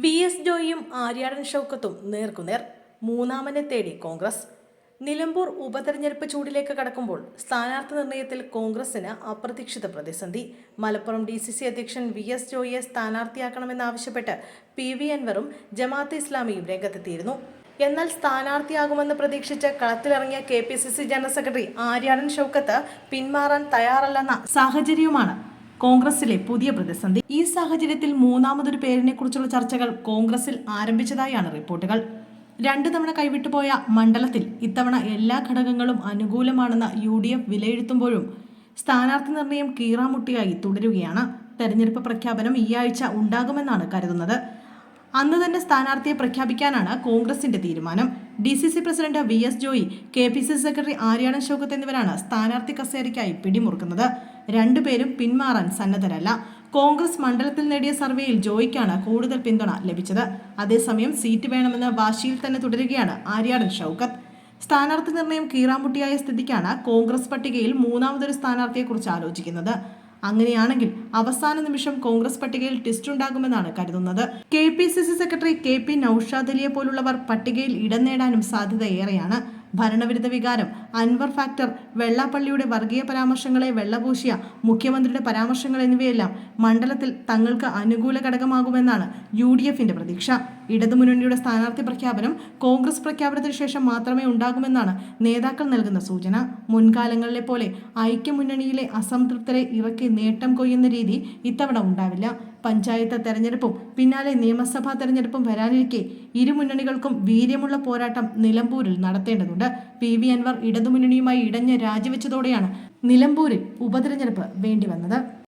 V S ജോയിയും ആര്യാടൻ ഷൗക്കത്തും നേർക്കുനേർ മൂന്നാമനെ തേടി കോൺഗ്രസ്. നിലമ്പൂർ ഉപതെരഞ്ഞെടുപ്പ് ചൂടിലേക്ക് കടക്കുമ്പോൾ സ്ഥാനാർത്ഥി നിർണയത്തിൽ കോൺഗ്രസിന് അപ്രതീക്ഷിത പ്രതിസന്ധി. മലപ്പുറം ഡി സി സി അധ്യക്ഷൻ വി എസ് ജോയിയെ സ്ഥാനാർത്ഥിയാക്കണമെന്നാവശ്യപ്പെട്ട് പി വി അൻവറും ജമാഅത്ത് ഇസ്ലാമിയും രംഗത്തെത്തിയിരുന്നു. എന്നാൽ സ്ഥാനാർത്ഥിയാകുമെന്ന് പ്രതീക്ഷിച്ച് കളത്തിലിറങ്ങിയ K P C C general secretary Aryadan Shoukath പിന്മാറാൻ തയ്യാറല്ലെന്ന സാഹചര്യവുമാണ് കോൺഗ്രസിലെ പുതിയ പ്രതിസന്ധി. ഈ സാഹചര്യത്തിൽ മൂന്നാമതൊരു പേരിനെ കുറിച്ചുള്ള ചർച്ചകൾ കോൺഗ്രസിൽ ആരംഭിച്ചതായാണ് റിപ്പോർട്ടുകൾ. രണ്ടു തവണ കൈവിട്ടുപോയ മണ്ഡലത്തിൽ ഇത്തവണ എല്ലാ ഘടകങ്ങളും അനുകൂലമാണെന്ന് യു ഡി എഫ് വിലയിരുത്തുമ്പോഴും സ്ഥാനാർത്ഥി നിർണയം കീറാമുട്ടിയായി തുടരുകയാണ്. തെരഞ്ഞെടുപ്പ് പ്രഖ്യാപനം ഈ ആഴ്ച ഉണ്ടാകുമെന്നാണ് കരുതുന്നത്. അന്ന് തന്നെ സ്ഥാനാർത്ഥിയെ പ്രഖ്യാപിക്കാനാണ് കോൺഗ്രസിന്റെ തീരുമാനം. D C C president V S Joy K P C C secretary Aryadan Shoukath എന്നിവരാണ് സ്ഥാനാർത്ഥി കസേരയ്ക്കായി പിടിമുറുക്കുന്നത്. രണ്ടുപേരും പിന്മാറാൻ സന്നദ്ധരല്ല. കോൺഗ്രസ് മണ്ഡലത്തിൽ നേടിയ സർവേയിൽ ജോയിക്കാണ് കൂടുതൽ പിന്തുണ ലഭിച്ചത്. അതേസമയം സീറ്റ് വേണമെന്ന വാശിയിൽ തന്നെ തുടരുകയാണ് ആര്യാടൻ ഷൗക്കത്ത്. സ്ഥാനാർത്ഥി നിർണയം കീറാമുട്ടിയായ സ്ഥിതിക്കാണ് കോൺഗ്രസ് പട്ടികയിൽ മൂന്നാമതൊരു സ്ഥാനാർത്ഥിയെക്കുറിച്ച് ആലോചിക്കുന്നത്. അങ്ങനെയാണെങ്കിൽ അവസാന നിമിഷം കോൺഗ്രസ് പട്ടികയിൽ ട്വിസ്റ്റ് ഉണ്ടാകുമെന്നാണ് കരുതുന്നത്. K P C C secretary K P Noushad അലിയെ പോലുള്ളവർ പട്ടികയിൽ ഇടം നേടാനും സാധ്യത ഏറെയാണ് ഭരണവിരുദ്ധ വികാരം അൻവർ ഫാക്ടർ വെള്ളാപ്പള്ളിയുടെ വർഗീയ പരാമർശങ്ങളെ വെള്ളപൂശിയ മുഖ്യമന്ത്രിയുടെ പരാമർശങ്ങൾ എന്നിവയെല്ലാം മണ്ഡലത്തിൽ തങ്ങൾക്ക് അനുകൂല ഘടകമാകുമെന്നാണ് യു പ്രതീക്ഷ. ഇടതുമുന്നണിയുടെ സ്ഥാനാർത്ഥി പ്രഖ്യാപനം കോൺഗ്രസ് പ്രഖ്യാപനത്തിന് ശേഷം മാത്രമേ ഉണ്ടാകുമെന്നാണ് നേതാക്കൾ നൽകുന്ന സൂചന. മുൻകാലങ്ങളിലെ പോലെ ഐക്യമുന്നണിയിലെ അസംതൃപ്തരെ ഇറക്കി നേട്ടം കൊയ്യുന്ന രീതി ഇത്തവണ ഉണ്ടാവില്ല. പഞ്ചായത്ത് തെരഞ്ഞെടുപ്പും പിന്നാലെ നിയമസഭാ തെരഞ്ഞെടുപ്പും വരാനിരിക്കെ ഇരുമുന്നണികൾക്കും വീര്യമുള്ള പോരാട്ടം നിലമ്പൂരിൽ നടത്തേണ്ടതുണ്ട്. പി. വി. അൻവർ ഇടതുമുന്നണിയുമായി ഇടഞ്ഞ് രാജിവെച്ചതോടെയാണ് നിലമ്പൂരിൽ ഉപതെരഞ്ഞെടുപ്പ് വേണ്ടിവന്നത്.